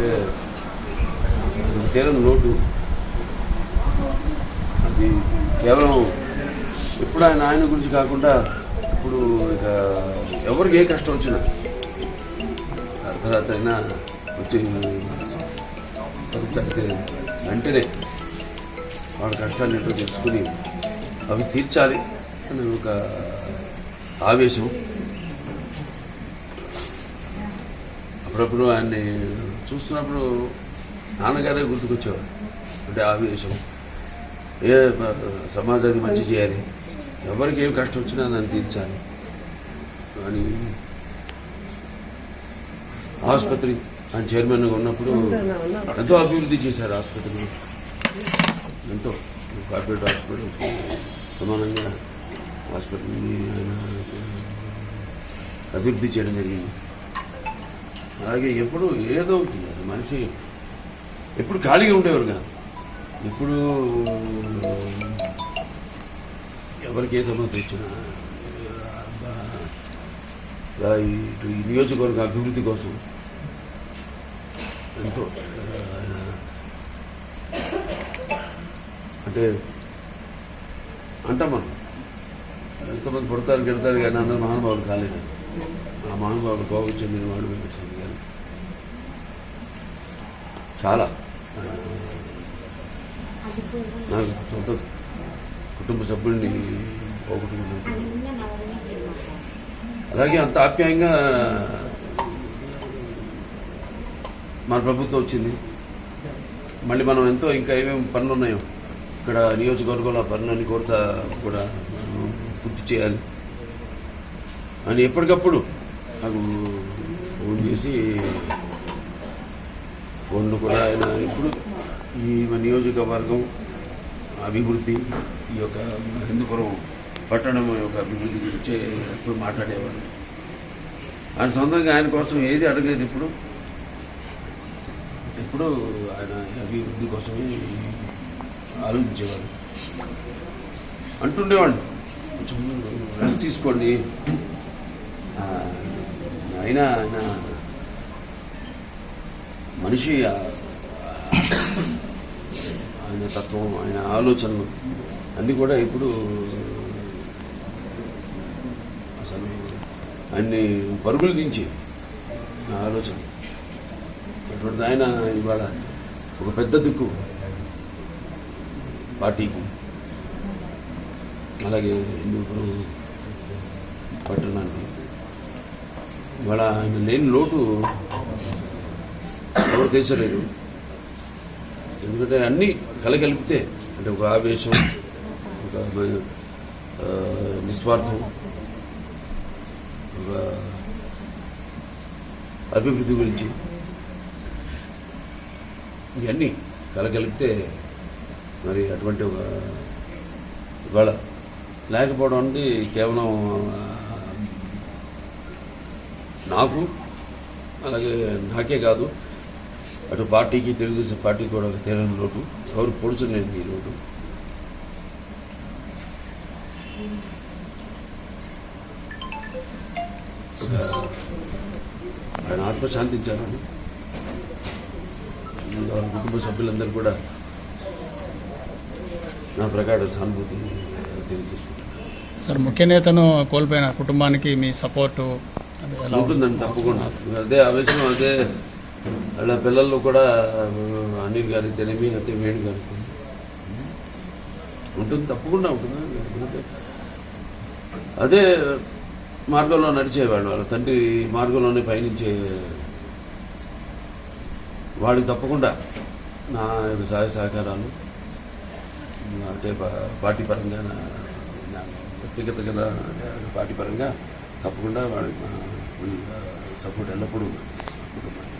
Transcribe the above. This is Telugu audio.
అంటే అది లోటు. అది కేవలం ఎప్పుడు ఆయన ఆయన గురించి కాకుండా ఇప్పుడు ఇక ఎవరికి ఏ కష్టం వచ్చినా అర్ధరాత్రి అయినా వచ్చి వెంటనే వాళ్ళ కష్టాన్ని ఏంటో తెచ్చుకుని అవి తీర్చాలి అని ఒక ఆవేశం. అప్పుడప్పుడు ఆయన్ని చూస్తున్నప్పుడు నాన్నగారే గుర్తుకొచ్చేవారు. అంటే ఆవేశం. ఏ సమాజానికి మంచి చేయాలి. ఎవరికి ఏం కష్టం వచ్చినా దాన్ని తీర్చాలి. అని ఆసుపత్రి ఆయన చైర్మన్గా ఉన్నప్పుడు ఎంతో అభివృద్ధి చేశారు ఆసుపత్రిని. ఎంతో కార్పొరేట్ హాస్పిటల్ సమానంగా హాస్పిటల్ని ఆయన అభివృద్ధి చేయడం జరిగింది. అలాగే ఎప్పుడు ఏదో ఒకటి మనిషి ఎప్పుడు ఖాళీగా ఉండేవారు కాదు. ఇప్పుడు ఎవరికి ఏ సమస్య వచ్చినా ఇటు ఈ నియోజకవర్గ అభివృద్ధి కోసం ఎంతో అంటే అంటాం మనం. ఎంతమంది పుడతారు గెడతారు కానీ అందరూ మహానుభావులు కాలేదు ఆ మహానుభావులు కోపం చెందిన వాడు వెంకటేశ్వర చాలా. నాకు సొంత. కుటుంబ సభ్యుల్ని పోగొట్టుకున్నాను అలాగే అంత ఆప్యాయంగా మన ప్రభుత్వం వచ్చింది. మళ్ళీ మనం ఎంతో ఇంకా ఏమేమి పనులు ఉన్నాయో ఇక్కడ నియోజకవర్గంలో పనులన్నీ కోరుతా కూడా పూర్తి చేయాలి. అని ఎప్పటికప్పుడు నాకు ఫోన్ చేసి ఫోన్లు కూడా ఆయన ఇప్పుడు ఈ నియోజకవర్గం అభివృద్ధి ఈ యొక్క హిందూపురం పట్టణం యొక్క అభివృద్ధి గురించి ఎప్పుడు మాట్లాడేవారు. ఆయన సొంతంగా ఆయన కోసం ఏది అడగలేదు ఇప్పుడు. ఎప్పుడు ఆయన అభివృద్ధి కోసమే ఆలోచించేవారు. అంటుండేవాళ్ళు కొంచెం రెస్ట్ తీసుకోండి. ఆయన అయినా ఆయన మనిషి ఆయన తత్వం ఆయన ఆలోచనలు అన్నీ కూడా ఇప్పుడు అసలు ఆయన్ని పరుగులు దించి ఆలోచన. అటువంటి ఆయన ఇవాళ ఒక పెద్ద దిక్కు పార్టీకి. అలాగే హిందూపురం పట్టణానికి. ఇవాళ ఆయన లేని లోటు ఎవరు తీర్చలేరు. ఎందుకంటే అన్నీ కలగలిపితే అంటే ఒక ఆవేశం ఒక నిస్వార్థం ఒక అభివృద్ధి గురించి ఇవన్నీ కలగలిపితే మరి అటువంటి ఒక ఇవాళ లేకపోవడం అనేది కేవలం నాకు అలాగే నాకే కాదు అటు పార్టీకి తెలుగుదేశం పార్టీకి కూడా ఒక తీరని లోటు. ఎవరు పొడుచులేదు ఈ లోటు? ఆయన ఆత్మ శాంతించాలని వాళ్ళ కుటుంబ సభ్యులందరూ కూడా నా ప్రకార సానుభూతి తెలియజేసుకుంటాను సార్ ముఖ్య నేతను కోల్పోయిన కుటుంబానికి మీ సపోర్టు ఉంటుందండి తప్పకుండా. అదే ఆవేశం అదే వాళ్ళ పిల్లలు కూడా అనిల్ గారి తెలిమి అయితే వేణు గారికి ఉంటుంది తప్పకుండా ఉంటుంది. అదే మార్గంలో నడిచేవాడు వాళ్ళ తండ్రి మార్గంలోనే పయనించే వాడికి తప్పకుండా నా యొక్క సహాయ సహకారాలు అంటే పార్టీ పరంగా నా వ్యక్తిగతంగా పార్టీ పరంగా తప్పకుండా వాడికి సపోర్ట్ ఎల్లప్పుడూ కుటుంబానికి